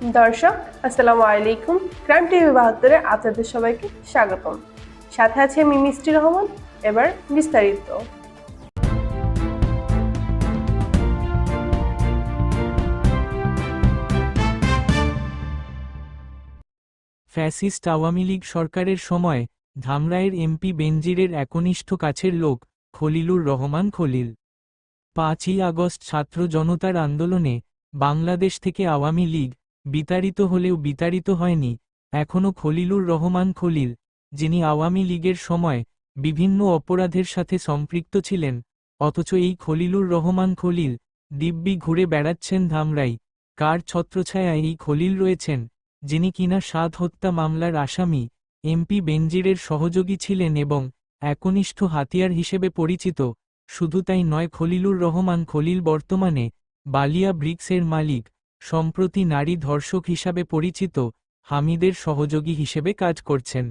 দর্শক, আসসালামু আলাইকুম। ক্রাইম টিভি বাহাত্তরে আপনাদের সবাইকে স্বাগতম। সাথে আছে আমি মিষ্টি রহমান, এবার বিস্তারিত। ফ্যাসিস্ট আওয়ামী লীগ সরকারের সময় ধামরাইয়ের এমপি বেনজিরের একনিষ্ঠ কাছের লোক খলিলুর রহমান খলিল। পাঁচই আগস্ট ছাত্র জনতার আন্দোলনে বাংলাদেশ থেকে আওয়ামী লীগ বিতাড়িত হলেও বিতাড়িত হয়নি, এখনও খলিলুর রহমান খলিল, যিনি আওয়ামী লীগের সময় বিভিন্ন অপরাধের সাথে সম্পৃক্ত ছিলেন, অথচ এই খলিলুর রহমান খলিল দিব্যি ঘুরে বেড়াচ্ছেন ধামরাই, কার ছত্রছায়ায় এই খলিল রয়েছেন, যিনি কিনা সাদ হত্যা মামলার আসামি, এমপি বেনজিরের সহযোগী ছিলেন এবং একনিষ্ঠ হাতিয়ার হিসেবে পরিচিত, শুধু তাই নয় খলিলুর রহমান খলিল বর্তমানে বালিয়া ব্রিক্সের মালিক। সম্প্রতি নারী ধর্ষক হিসাবে পরিচিত হামিদের সহযোগী হিসেবে কাজ করছেন।